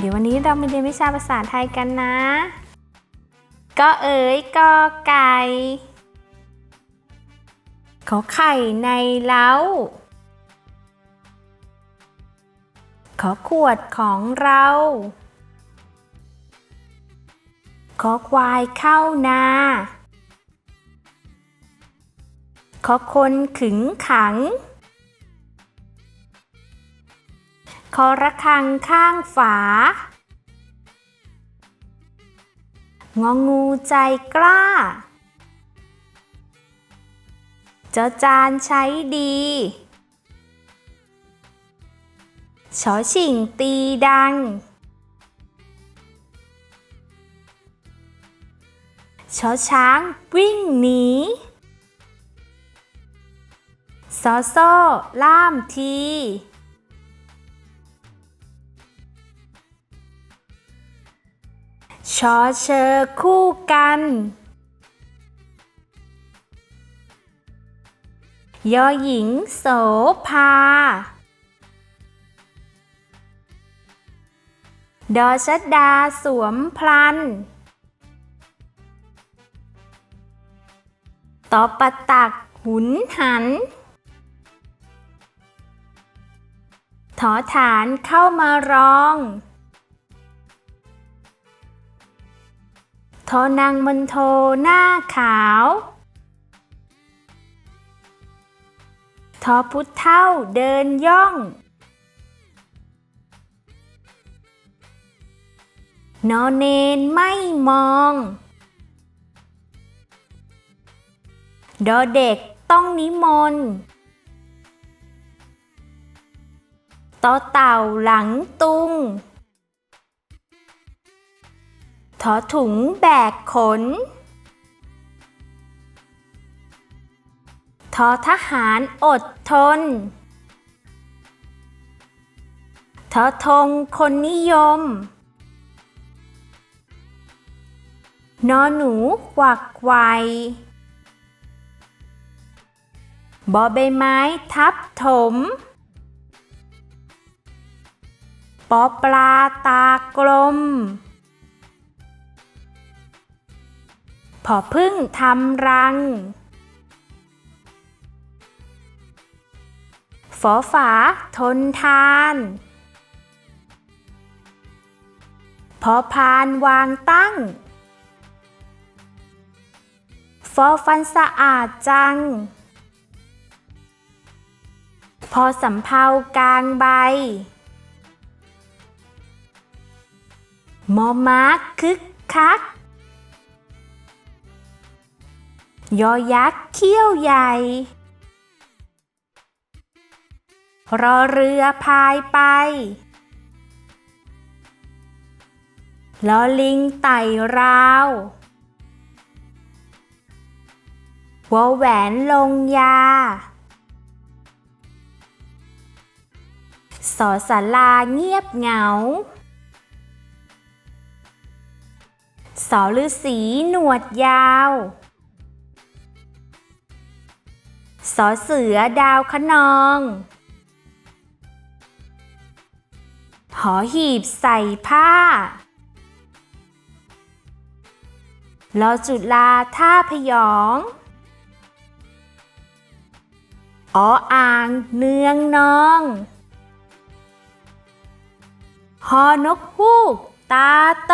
เดี๋ยววันนี้เรามาเรียนวิชาภาษาไทยกันนะ ก็เอ๋ยกอไก่ขอไข่ในเล้า ขอขวดของเรา ขอควายเข้านา ขอคนขึงขัง อระฆังข้างฝางองูใจกล้าเจ้าจานใช้ดีชอชิงตีดังชอช้างวิ่งหนีซอโซ่ล่ามที ชอเชอคู่กัน ยอหญิงโสภา ดอชดาสวมพลัน ตอปะตักหุนหัน ถอฐานเข้ามารอง ทอนางมนโทหน้าขาวทอพุทธเท่าเดินย่อง นอนเนนไม่มอง ดอเด็กต้องนิมนต์ต่อเต่าหลังตุง ถอถุงแบกขน ทอทหารอดทน ทอธงคนนิยม นอหนูกวักไวบอใบไม้ทับถม ปอปลาตากลม พอพึ่งทำรัง ฝอฝาทนทานพอพานวางตั้ง ฟอฟันสะอาดจัง พอสำเภากลางใบ มอมาคึกคัก ยอยักษ์เขี้ยวใหญ่ รอเรือพายไปลอลิงไต่ราววอแหวนลงยา สอสาลาเงียบเหงา สอฤาษีหนวดยาว สอเสือดาวคะนองหอหีบใส่ผ้าลอจุลาท่าพยองออ่างเนืองนองฮอนกฮูกตาโต